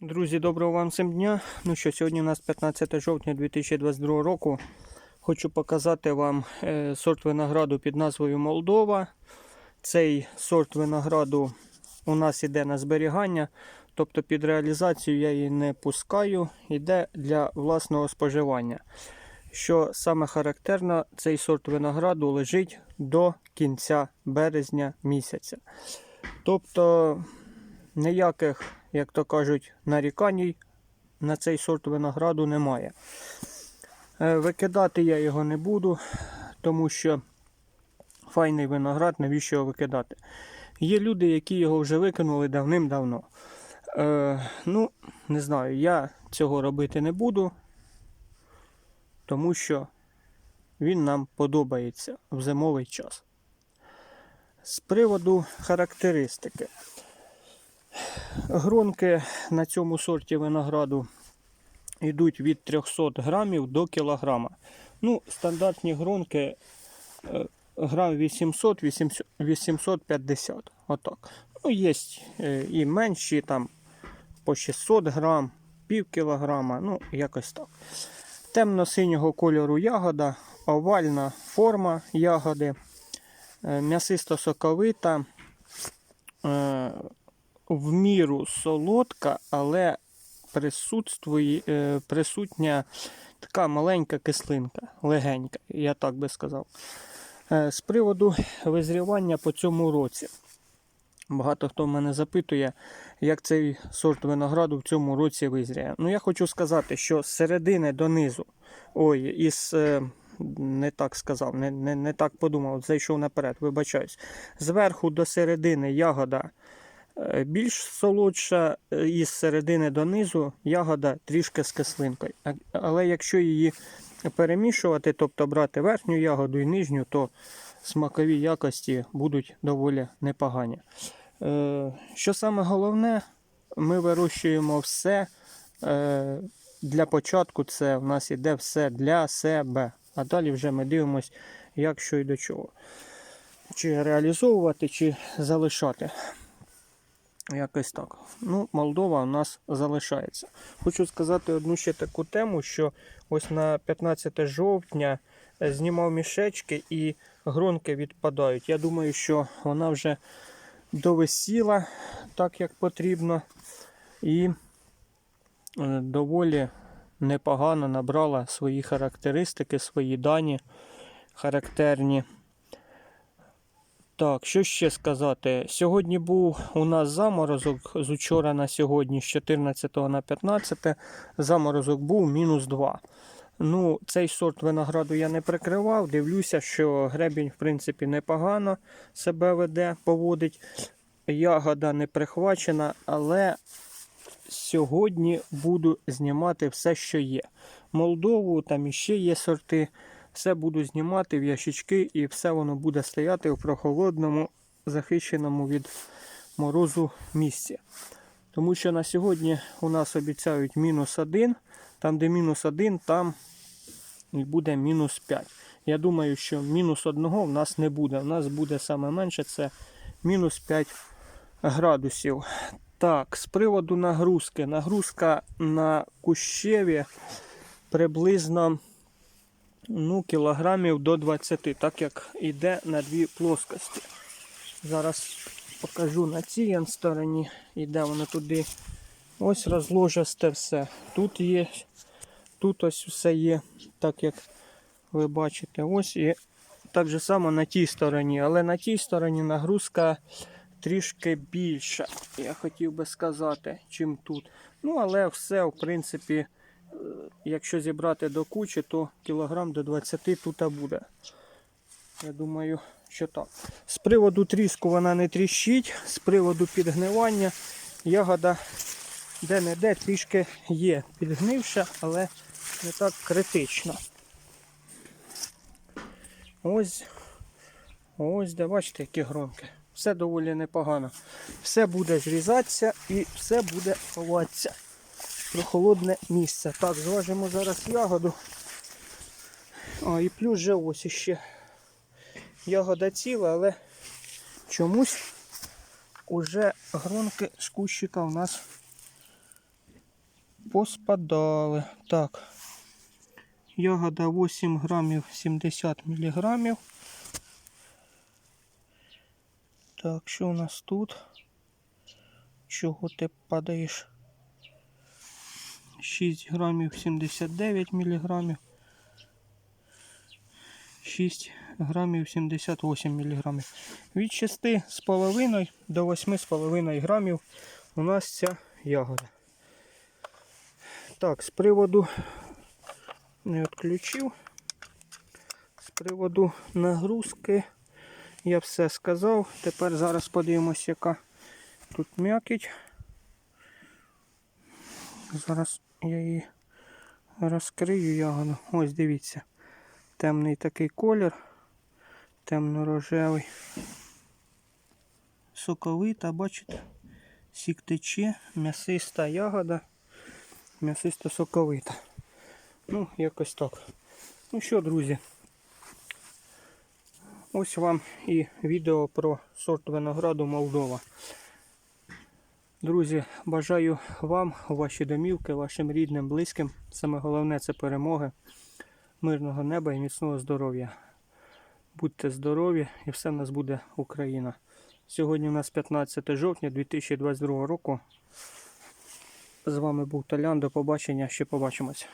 Друзі, доброго вам всім дня. Ну що, сьогодні у нас 15 жовтня 2022 року. Хочу показати вам е, сорт винограду під назвою Молдова. Цей сорт винограду у нас іде на зберігання, тобто під реалізацію я її не пускаю, йде для власного споживання. Що саме характерно, цей сорт винограду лежить до кінця березня місяця. Тобто ніяких, як то кажуть, нарікань на цей сорт винограду немає. Е, Викидати я його не буду, тому що файний виноград, навіщо його викидати? Є люди, які його вже викинули давним-давно. Е, ну, не знаю, я цього робити не буду, тому що він нам подобається в зимовий час. З приводу характеристики. Гронки на цьому сорті винограду йдуть від 300 грамів до кілограма. Ну, стандартні гронки е, грам 800 800 850. Отак. Ну, є е, і менші, там по 600 грам, пів кілограма, ну, якось так. Темно-синього кольору ягода, овальна форма ягоди, е, м'ясисто-соковита. В міру солодка, але присутствує, е, присутня така маленька кислинка, легенька, я так би сказав. Е, З приводу визрівання по цьому році. Багато хто мене запитує, як цей сорт винограду в цьому році визріє. Ну, я хочу сказати, що з середини донизу, ой, із, е, не так сказав, не, не, не так подумав, зайшов наперед, вибачаюсь. Зверху до середини ягода Більш солодша е, із середини донизу ягода трішки з кислинкою. Але якщо її перемішувати, тобто брати верхню ягоду і нижню, то смакові якості будуть доволі непогані. Е, Що саме головне, ми вирощуємо все. е, Для початку це в нас іде все для себе. А далі вже ми дивимося, як що і до чого. Чи реалізовувати, чи залишати. Якось так. Ну, Молдова у нас залишається. Хочу сказати одну ще таку тему, що ось на 15 жовтня е, знімав мішечки і гронки відпадають. Я думаю, що вона вже довисіла так, як потрібно, і е, доволі непогано набрала свої характеристики, свої дані характерні. Так, що ще сказати? Сьогодні був у нас заморозок з учора на сьогодні, з 14 на 15. Заморозок був мінус 2. Ну, цей сорт винограду я не прикривав. Дивлюся, що гребінь, в принципі, непогано себе веде, поводить. Ягода не прихвачена, але сьогодні буду знімати все, що є. Молдову, там іще є сорти. Все буду знімати в ящички і все воно буде стояти в прохолодному, захищеному від морозу місці. Тому що на сьогодні у нас обіцяють мінус 1. Там, де мінус 1, там і буде мінус 5. Я думаю, що мінус 1 в нас не буде. У нас буде саме менше це мінус 5 градусів. Так, з приводу нагрузки. Нагрузка на кущеві приблизно ну, кілограмів до 20, так як йде на дві плоскості. Зараз покажу на цій стороні, йде воно туди. Ось розложисте все. Тут є, тут ось все є, так як ви бачите. Ось і так же само на тій стороні. Але на тій стороні нагрузка трішки більша, я хотів би сказати, чим тут. Ну, але все, в принципі, якщо зібрати до кучі, то кілограм до 20 тут буде. Я думаю, що так. З приводу тріску вона не тріщить, з приводу підгнивання ягода де-не-де трішки є підгнивша, але не так критично. Ось, ось де бачите, які громки. Все доволі непогано. Все буде зрізатися і все буде ховатися. Прохолодне місце. Так, зважимо зараз ягоду. А, і плюс же ось іще. Ягода ціла, але чомусь уже гронки з кущика у нас поспадали. Так. Ягода 8 грамів 70 міліграмів. Так, що у нас тут? Чого ти падаєш? 6 грамів 79 міліграмів. 6 грамів 78 міліграмів. Від 6,5 до 8,5 грамів у нас ця ягода. Так, з приводу не відключив. З приводу нагрузки я все сказав. Тепер зараз подивимось, яка тут м'якіть. Зараз я її розкрию ягоду. Ось дивіться. Темний такий колір. Темно-рожевий. Соковита, бачите? Сік тече, м'ясиста ягода. М'ясисто соковита. Ну, якось так. Ну що, друзі, ось вам і відео про сорт винограду Молдова. Друзі, бажаю вам, ваші домівки, вашим рідним, близьким. Саме головне це перемоги, мирного неба і міцного здоров'я. Будьте здорові і все в нас буде Україна. Сьогодні у нас 15 жовтня 2022 року. З вами був Толян. До побачення. Ще побачимось.